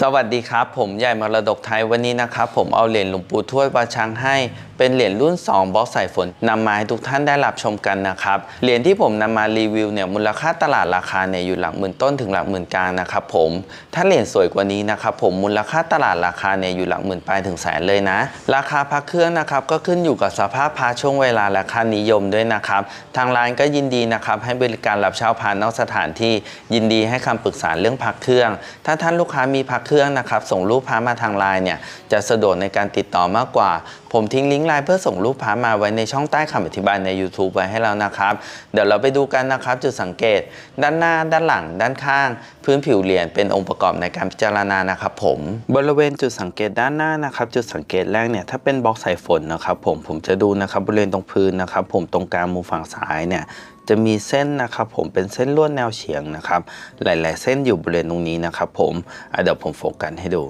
สวัสดีครับ ผมใหญ่มรดกไทยวันนี้นะครับ ผมเอาเหรียญหลวงปู่ทวดวาชังให้เป็นเหรียญรุ่น 2บล็อกสายฝนนำมาให้ทุกท่านได้รับชมกันนะครับ เหรียญที่ผมนำมารีวิวเนี่ยมูลค่าตลาดราคาเนี่ยอยู่หลักหมื่นต้นถึงหลักหมื่นกลางนะครับผม ถ้าเหรียญสวยกว่านี้นะครับผมมูลค่าตลาดราคาเนี่ยอยู่หลักหมื่นปลายถึงแสนเลยนะ ราคาพระเครื่องนะครับก็ขึ้นอยู่กับสภาพพระช่วงเวลาและค่านิยมด้วยนะครับ ทางร้านก็ยินดีนะครับให้บริการรับเช่าพระนอกสถานที่ยินดีให้คำปรึกษาเรื่องพักเครื่อง ถ้าท่านลูกค้ามีพักเครื่องนะครับส่งรูปพระมาทางไลน์เนี่ยจะสะดวกในการติดต่อมากกว่า ผมทิ้งลิงก์ไลน์เพื่อส่งรูปพระมาไว้ในช่องใต้คำอธิบายใน YouTube ไว้ให้แล้วนะครับ เดี๋ยวเราไปดูกันนะครับจุดสังเกต ด้านหน้า ด้านหลัง ด้านข้าง พื้นผิวเหรียญเป็นองค์ประกอบในการพิจารณานะครับผมบริเวณจุดสังเกตด้านหน้านะครับจุดสังเกตแรกเนี่ยถ้าเป็นบล็อกสายฝนนะครับผมผมจะดูนะครับบริเวณตรงพื้นนะครับผมตรงกลางมุมฝั่งซ้ายเนี่ยจะมีเส้นนะครับผมเป็นเส้นลวดแนวเฉียงนะครับหลาย ๆ เส้นอยู่บริเวณตรงนี้นะครับผมเดี๋ยวผมโฟกัสให้ดู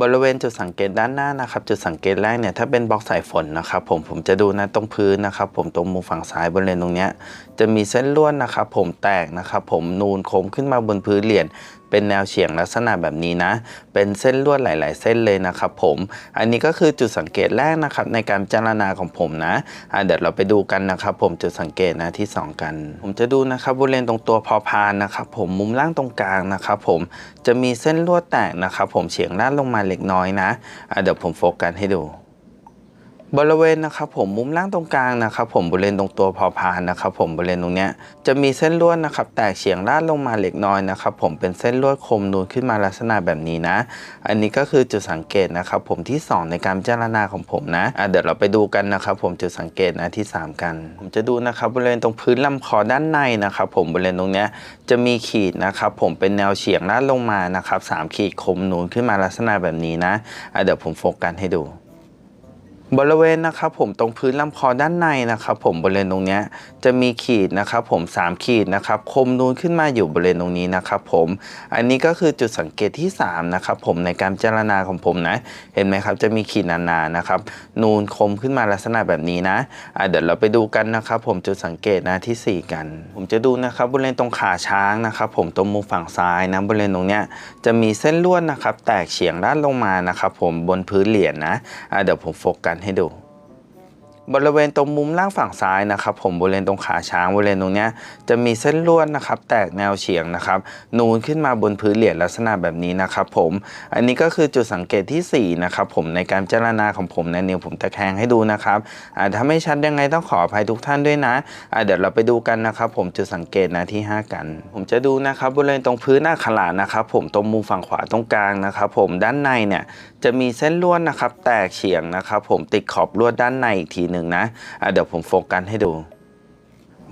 บริเวณจุดสังเกตด้านหน้านะครับ จุดสังเกตแรกเนี่ยถ้าเป็นบล็อกสายฝนนะครับ ผมผมจะดูนะตรงพื้นนะครับ ผมตรงมุมฝั่งซ้ายบริเวณตรงเนี้ยจะมีเส้นลวดนะครับ ผมแตกนะครับ ผมนูนโค้งขึ้นมาบนพื้นเหรียญ เป็นแนวเฉียงลักษณะแบบนี้นะ เป็นเส้นลวดหลาย ๆ เส้นเลยนะครับผม อันนี้ก็คือจุดสังเกตแรกนะครับในการพิจารณาของผมนะอะเดี๋ยวเราไปดูกันนะครับผมจุดสังเกตนะที่สองกัน ผมจะดูนะครับบริเวณตรงตัวพอพานนะครับผมมุมล่างตรงกลางนะครับผมจะมีเส้นลวดแตกนะครับผมเฉียงด้านลงมาเล็กน้อยนะอะเดี๋ยวผมโฟกัสให้ดู บริเวณนะครับผมมุมล่างตรงกลางนะครับผมบริเวณตรงตัวพอพานนะครับผมบริเวณตรงเนี้ยจะมีเส้นลวดนะครับแตกเฉียงด้านลงมาเล็กน้อยนะครับผมเป็นเส้นลวดคมนูนขึ้นมาลักษณะแบบนี้นะ อันนี้ก็คือจุดสังเกตนะครับผมที่ 2 ในการพิจารณาของผมนะะเดี๋ยวเราไปดูกันนะครับผมจุดสังเกตนะที่ 3 กัน ผมจะดูนะครับบริเวณตรงพื้นลำคอด้านในนะครับผมบริเวณตรงเนี้ยจะมีขีดนะครับผมเป็นแนวเฉียงด้านลงมานะครับสามขีดคมนูนขึ้นมาลักษณะแบบนี้นะะเดี๋ยวผมโฟกัสให้ดู บริเวณนะครับผมตรงพื้นลำคอด้านในนะครับผมบริเวณตรงนี้จะมีขีดนะครับผม3ขีดนะครับคมนูนขึ้นมาอยู่บริเวณตรงนี้นะครับผมอันนี้ก็คือจุดสังเกตที่3นะครับผมในการพิจารณาของผมนะเห็นไหมครับจะมีขีดหนาๆนะครับนูนคมขึ้นมาลักษณะแบบนี้นะอะเดี๋ยวเราไปดูกันนะครับผมจุดสังเกตนะทีสี่4 กัน ผมจะดูนะครับบริเวณตรงขาช้างนะครับผมตรงมุมฝั่งซ้ายนะบริเวณตรงเนี้ยจะมีเส้นลวดนะครับแตกเฉียงด้านลงมานะครับผมบนพื้นเหรียญนะอะเดี๋ยวผมโฟกัสให้ดู บริเวณตรงมุมล่างฝั่งซ้ายนะครับผมบริเวณตรงขาช้างบริเวณตรงนี้จะมีเส้นลวดนะครับ แตกแนวเฉียงนะครับ นูนขึ้นมาบนพื้นเหรียญลักษณะแบบนี้นะครับผมอันนี้ก็คือจุดสังเกตที่4นะครับผมในการพิจรณาของผมในนิ้วผมตะแคงให้ดูนะครับถ้าไม่ชัดยังไงต้องขออภัยทุกท่านด้วยนะอ่าเดี๋ยวเราไปดูกันนะครับ ผมจุดสังเกตนะที่ 5 กัน ผมจะดูนะครับบริเวณตรงพื้นหน้าขลานะครับผมตรงมุมฝั่งขวาตรงกลางนะครับผมด้านในเนี่ย จะมีเส้นลวดนะครับ แตกเฉียงนะครับ ผมติดขอบลวดด้านในอีกทีหนึ่งนะะเดี๋ยวผมโฟกัสให้ดู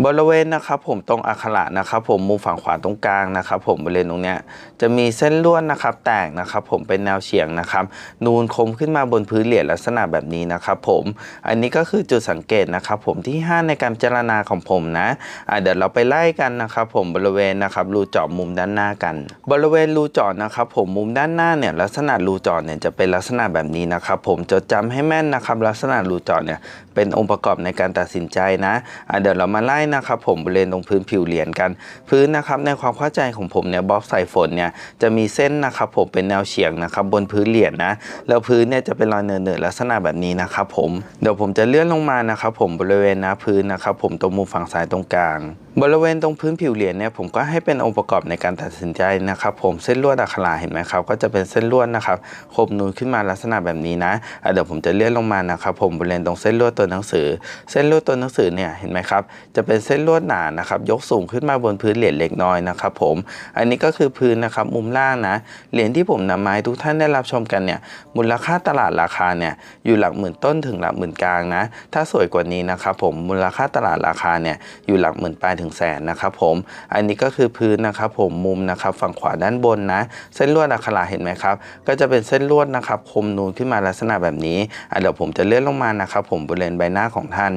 บริเวณนะครับผมตรงอักขระนะครับผมมุมฝั่งขวาตรงกลางนะครับผมบริเวณตรงเนี้ยจะมีเส้นลวดนะครับแตกนะครับผมเป็นแนวเฉียงนะครับนูนคมขึ้นมาบนพื้นเหรียญลักษณะแบบนี้นะครับผมอันนี้ก็คือจุดสังเกตนะครับผมที่ 5 ในการพิจรณาของผมนะอะเดี๋ยวเราไปไล่กันนะครับผมบริเวณนะครับรูเจาะมุมด้านหน้ากัน บริเวณรูเจาะนะครับผมมุมด้านหน้าเนี่ยลักษณะรูเจาะเนี่ยจะเป็นลักษณะแบบนี้นะครับผมจดจำให้แม่นนะครับลักษณะรูเจาะเนี่ยเป็นองค์ประกอบในการตัดสินใจนะอะเดี๋ยวเรามาไล่นะครับผมบริเวณตรงพื้นผิวเหรียญกัน พื้นนะครับในความเข้าใจของผมเนี่ยบล็อกสายฝนเนี่ยจะมีเส้นนะครับผมเป็นแนวเฉียงนะครับบนพื้นเหรียญนะแล้วพื้นเนี่ยจะเป็นรอยเนินๆลักษณะแบบนี้นะครับผมเดี๋ยวผมจะเลื่อนลงมานะครับผมบริเวณหน้าพื้นนะครับผมตรงมุมฝั่งซ้ายตรงกลางบริเวณตรงพื้นผิวเหรียญเนี่ยผมก็ให้เป็นองค์ประกอบในการตัดสินใจนะครับผมเส้นลวดอักขระเห็นไหมครับก็จะเป็นเส้นลวดนะครับคมนูนขึ้นมาลักษณะแบบนี้นะะเดี๋ยวผมจะเลื่อนลงมานะครับผมบริเวณตรงเส้นลวดตัวหนังสือ เส้นลวดตัวหนังสือเนี่ยเห็นไหมครับจะเป็นเส้นลวดหนานะครับยกสูงขึ้นมาบนพื้นเหรียญเล็กน้อยนะครับผมอันนี้ก็คือพื้นนะครับมุมล่างนะเหรียญที่ผมนำมาให้ทุกท่านได้รับชมกันเนี่ยมูลค่าตลาดราคาเนี่ยอยู่หลักหมื่นต้นถึงหลักหมื่นกลางนะถ้าสวยกว่านี้นะครับผมมูลค่าตลาดราคาเนี่ยอยู่หลักหมื่นปลายถึงแสนนะครับผม อันนี้ก็คือพื้นนะครับผมมุมนะครับฝั่งขวาด้านบนนะ เส้นลวดอักขระเห็นไหมครับ ก็จะเป็นเส้นลวดนะครับคมนูนขึ้นมาลักษณะแบบนี้เดี๋ยวผมจะเลื่อนลงมานะครับผมบริเวณใบหน้าของท่าน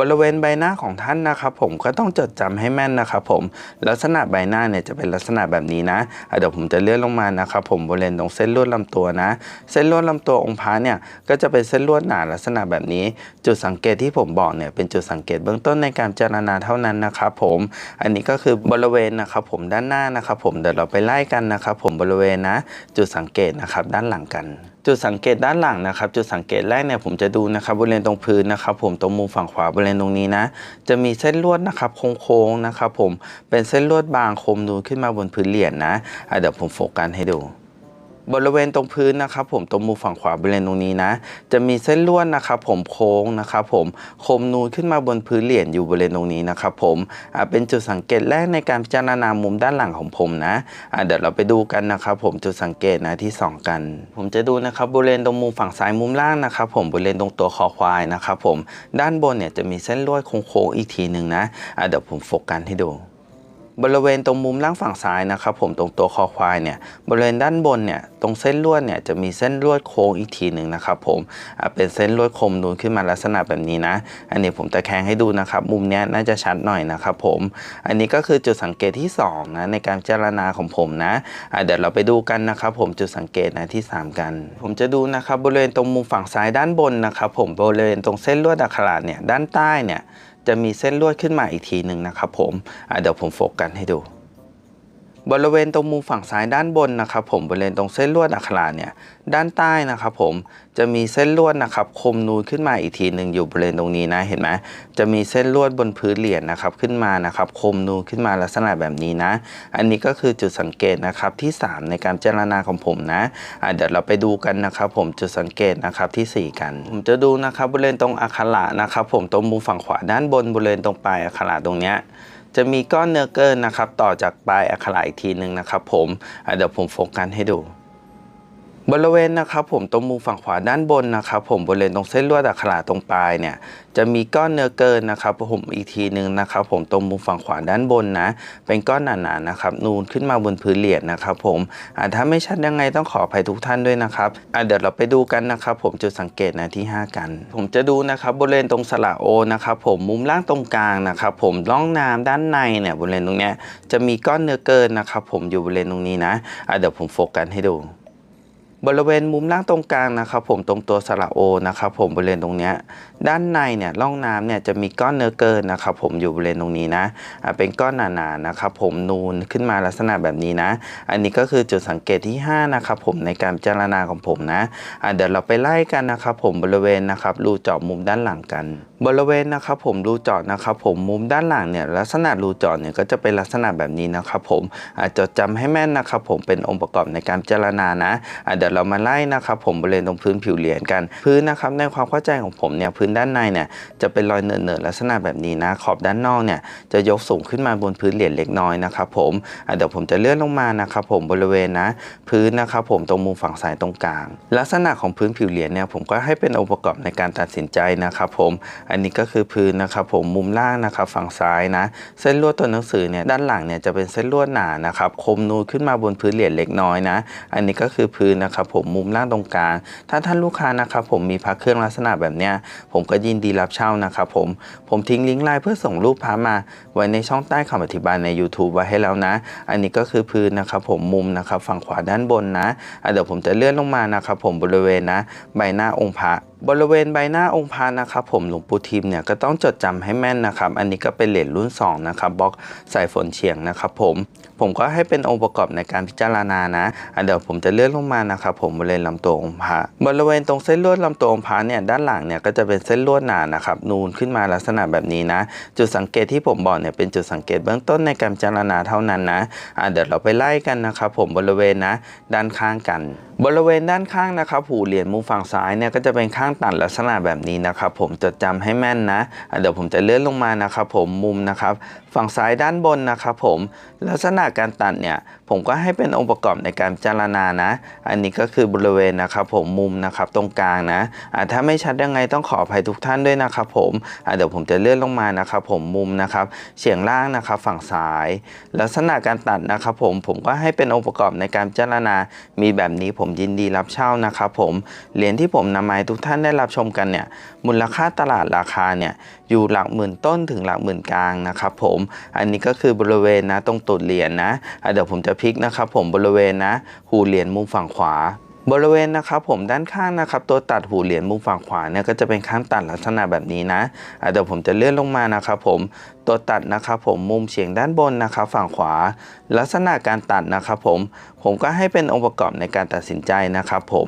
บริเวณใบหน้าของท่านนะครับ ผมก็ต้องจดจำให้แม่นนะครับ ผมลักษณะใบหน้าเนี่ยจะเป็นลักษณะแบบนี้นะเดี๋ยวผมจะเลื่อนลงมานะครับ ผมบริเวณตรงเส้นลวดลำตัวนะ เส้นลวดลำตัวองค์พระเนี่ยก็จะเป็นเส้นลวดหนาลักษณะแบบนี้ จุดสังเกตที่ผมบอกเนี่ยเป็นจุดสังเกตเบื้องต้นในการเจรณาเท่านั้นนะครับ ผมอันนี้ก็คือบริเวณนะครับ ผมด้านหน้านะครับ ผมเดี๋ยวเราไปไล่กันนะครับ ผมบริเวณนะ จุดสังเกตนะครับด้านหลังกัน จุดสังเกตด้านหลังนะครับ จุดสังเกตแรกเนี่ยผมจะดูนะครับบริเวณตรงพื้นนะครับ ผมตรงมุมฝั่งขวาบริเวณตรงนี้นะ จะมีเส้นลวดนะครับโค้งๆนะครับ ผมเป็นเส้นลวดบางคมนูขึ้นมาบนพื้นเหรียญนะะเดี๋ยวผมโฟกัสให้ดู บริเวณตรงพื้นนะครับผมตรงมุมฝั่งขวาบริเวณตรงนี้นะ จะมีเส้นลวดนะครับผมโค้งนะครับผมคมนูนขึ้นมาบนพื้นเหรียญอยู่บริเวณตรงนี้นะครับผมเป็นจุดสังเกตแรกในการพิจารณามุมด้านหลังของผมนะะเดี๋ยวเราไปดูกันนะครับผมจุดสังเกตนะที่สองกัน ผมจะดูนะครับบริเวณตรงมุมฝั่งซ้ายมุมล่างนะครับผมบริเวณตรงตัวคอควายนะครับผมด้านบนเนี่ยจะมีเส้นลวดโค้งๆอีกทีหนึ่งนะะเดี๋ยวผมโฟกัสให้ดู บริเวณตรงมุมล่างฝั่งซ้ายนะครับผมตรงตัวคอควายเนี่ยบริเวณด้านบนเนี่ยตรงเส้นลวดเนี่ยจะมีเส้นลวดโค้งอีกทีหนึ่งนะครับผมเป็นเส้นลวดคมนูนขึ้นมาลักษณะแบบนี้นะ อันนี้ผมตะแคงให้ดูนะครับ มุมนี้น่าจะชัดหน่อยนะครับผม อันนี้ก็คือจุดสังเกตที่สองนะในการพิจารณาของผมนะะเดี๋ยวเราไปดูกันนะครับผมจุดสังเกตนะที่สามกัน ผมจะดูนะครับบริเวณตรงมุมฝั่งซ้ายด้านบนนะครับผมบริเวณตรงเส้นลวดอักขระเนี่ยด้านใต้เนี่ย จะมีเส้นลวดขึ้นมาอีกทีหนึ่งนะครับผมเดี๋ยวผมโฟกัสให้ดู บริเวณตรงมุมฝั่งซ้ายด้านบนนะครับ ผมบริเวณตรงเส้นลวดอักขระเนี่ยด้านใต้นะครับ ผมจะมีเส้นลวดนะครับคมนูนขึ้นมาอีกทีหนึ่งอยู่บริเวณตรงนี้นะเห็นไหมจะมีเส้นลวดบนพื้นเหรียญนะครับขึ้นมานะครับคมนูนขึ้นมาลักษณะแบบนี้นะ อันนี้ก็คือจุดสังเกตนะครับที่ 3 ในการพิจรณาของผมนะะเดี๋ยวเราไปดูกันนะครับ ผมจุดสังเกตนะครับทีสี่4 กัน ผมจะดูนะครับบริเวณตรงอักขระนะครับ ผมตรงมุมฝั่งขวาด้านบนบริเวณตรงปลายอักขระตรงเนี้ย จะมีก้อนเนื้อเกินนะครับ ต่อจากปลายอักขระอีกทีหนึ่งนะครับผมเดี๋ยวผมโฟกัสให้ดู บริเวณนะครับผมตรงมุมฝั่งขวาด้านบนนะครับผมบริเวณตรงเส้นลวดอักขระตรงปลายเนี่ยจะมีก้อนเนื้อเกินนะครับผมอีกทีหนึ่งนะครับผมตรงมุมฝั่งขวาด้านบนนะเป็นก้อนหนาๆนะครับนูนขึ้นมาบนพื้นเหรียญนะครับผมอะถ้าไม่ชัดยังไงต้องขออภัยทุกท่านด้วยนะครับอะเดี๋ยวเราไปดูกันนะครับผมจุดสังเกตนะที่ 5 กัน ผมจะดูนะครับบริเวณตรงสระโอนะครับผมมุมล่างตรงกลางนะครับผมร่องน้ำด้านในเนี่ยบริเวณตรงเนี้ยจะมีก้อนเนื้อเกินนะครับผมอยู่บริเวณตรงนี้นะอะเดี๋ยวผมโฟกัสให้ดู บริเวณมุมล่างตรงกลางนะครับผมตรงตัวสระโอนะครับผมบริเวณตรงเนี้ยด้านในเนี่ยร่องน้ำเนี่ยจะมีก้อนเนื้อเกินนะครับผมอยู่บริเวณตรงนี้นะเป็นก้อนหนาๆนะครับผมนูนขึ้นมาลักษณะแบบนี้นะ อันนี้ก็คือจุดสังเกตที่ 5 นะครับผมในการพิจารณาของผมนะเดี๋ยวเราไปไล่กันนะครับผมบริเวณนะครับรูเจาะมุมด้านหลังกัน บริเวณนะครับผมรูเจาะนะครับผมมุมด้านหลังเนี่ยลักษณะรูเจาะเนี่ยก็จะเป็นลักษณะแบบนี้นะครับผมอจดจำให้แม่นนะครับผมเป็นองค์ประกอบในการพิจารณานะเดี๋ยวเรามาไล่นะครับผมบริเวณตรงพื้นผิวเหรียญกัน พื้นนะครับในความเข้าใจของผมเนี่ยพื้นด้านในเนี่ยจะเป็นรอยเนิร์ๆลักษณะแบบนี้นะ ขอบด้านนอกเนี่ยจะยกสูงขึ้นมาบนพื้นเหรียญเล็กน้อยนะครับผมเดี๋ยวผมจะเลื่อนลงมานะครับผมบริเวณนะ พื้นนะครับผมตรงมุมฝั่งซ้ายตรงกลาง ลักษณะของพื้นผิวเหรียญเนี่ยผมก็ให้เป็นองค์ประกอบในการตัดสินใจนะครับผมอันนี้ก็คือพื้นนะครับผมมุมล่างนะครับฝั่งซ้ายนะ เส้นลวดตัวหนังสือเนี่ยด้านหลังเนี่ยจะเป็นเส้นลวดหนานะครับคมนูนขึ้นมาบนพื้นเหรียญเล็กน้อยนะ อันนี้ก็คือพื้นนะครับผมมุมล่างตรงกลางถ้าท่านลูกค้านะครับผมมีพระเครื่องลักษณะแบบเนี้ยผผมก็ยินดีรับเช่านะครับผม ผมทิ้งลิงก์ไลน์เพื่อส่งรูปพระมา ไว้ในช่องใต้คำอธิบายใน YouTube ไว้ให้แล้วนะ อันนี้ก็คือพื้นนะครับผมมุมนะครับฝั่งขวาด้านบนนะะเดี๋ยวผมจะเลื่อนลงมานะครับผมบริเวณนะ ใบหน้าองค์พระบริเวณใบหน้าองค์พระนะครับผมหลวงปู่ทิมเนี่ยก็ต้องจดจำให้แม่นนะครับ อันนี้ก็เป็นเหรียญรุ่น2นะครับบล็อกสายฝนเฉียงนะครับผมผมก็ให้เป็นองค์ประกอบในการพิจารณานะอะเดี๋ยวผมจะเลื่อนลงมานะครับผมบริเวณลำตัวองค์พระบริเวณตรงเส้นลวดลำตัวองค์พระเนี่ยด้านหลังเนี่ยก็จะเป็นเส้นลวดหนานะครับนูนขึ้นมาลักษณะแบบนี้นะ จุดสังเกตที่ผมบอกเนี่ยเป็นจุดสังเกตเบื้องต้นในการพิจารณาเท่านั้นนะอะเดี๋ยวเราไปไล่กันนะครับผมบริเวณนะด้านข้างกันบริเวณด้านข้างนะครับหูเหรียญมุมฝั่งซ้ายเนี่ยก็จะเป็นข้างตัดลักษณะแบบนี้นะครับผมจดจำให้แม่นนะ เดี๋ยวผมจะเลื่อนลงมานะครับผมมุมนะครับ ฝั่งซ้ายด้านบนนะครับผม ลักษณะการตัดเนี่ยผมก็ให้เป็นองค์ประกอบในการพิจารณานะ อันนี้ก็คือบริเวณนะครับผมมุมนะครับตรงกลางนะะถ้าไม่ชัดยังไงต้องขออภัยทุกท่านด้วยนะครับผมเดี๋ยวผมจะเลื่อนลงมานะครับผมมุมนะครับเฉียงล่างนะครับฝั่งซ้าย ลักษณะการตัดนะครับผมผมก็ให้เป็นองค์ประกอบในการพิจารณา มีแบบนี้ผมยินดีรับเช่านะครับผมเหรียญที่ผมนำมาให้ทุกท่านได้รับชมกันเนี่ยมูลค่าตลาดราคาเนี่ยอยู่หลักหมื่นต้นถึงหลักหมื่นกลางนะครับผมอันนี้ก็คือบริเวณนะตรงตูดเหรียญนะะเดี๋ยวผมจะพลิกนะครับผมบริเวณนะหูเหรียญมุมฝั่งขวาบริเวณนะครับผมด้านข้างนะครับตัวตัดหูเหรียญมุมฝั่งขวาเนี่ยก็จะเป็นข้างตัดลักษณะแบบนี้นะะเดี๋ยวผมจะเลื่อนลงมานะครับผม ตัวตัดนะครับผมมุมเฉียงด้านบนนะครับฝั่งขวา ลักษณะการตัดนะครับผมผมก็ให้เป็นองค์ประกอบในการตัดสินใจนะครับผม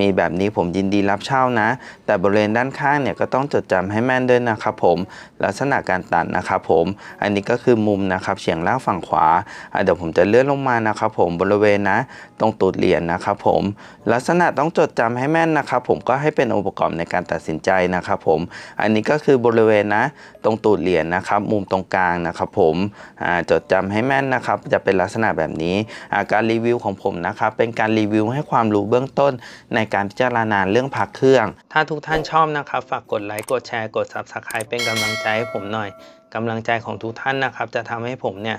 มีแบบนี้ผมยินดีรับเช่านะ แต่บริเวณด้านข้างเนี่ยก็ต้องจดจำให้แม่นด้วยนะครับผมลักษณะการตัดนะครับผมอันนี้ก็คือมุมนะครับเฉียงล่างฝั่งขวาเดี๋ยวผมจะเลื่อนลงมานะครับผมบริเวณนะตรงตูดเหรียญนะครับผมลักษณะต้องจดจำให้แม่นนะครับผมก็ให้เป็นองค์ประกอบในการตัดสินใจนะครับผมอันนี้ก็คือบริเวณนะตรงตูดเหรียญนะครับมุมตรงกลางนะครับผมจดจำให้แม่นนะครับ จะเป็นลักษณะแบบนี้การรีวิวของผมนะครับ เป็นการรีวิวให้ความรู้เบื้องต้น ในการพิจารณาเรื่องพักเครื่อง ถ้าทุกท่านชอบนะครับ ฝากกดไลค์กดแชร์กด Subscribe เป็นกำลังใจให้ผมหน่อยกำลังใจของทุกท่านนะครับ จะทำให้ผมเนี่ย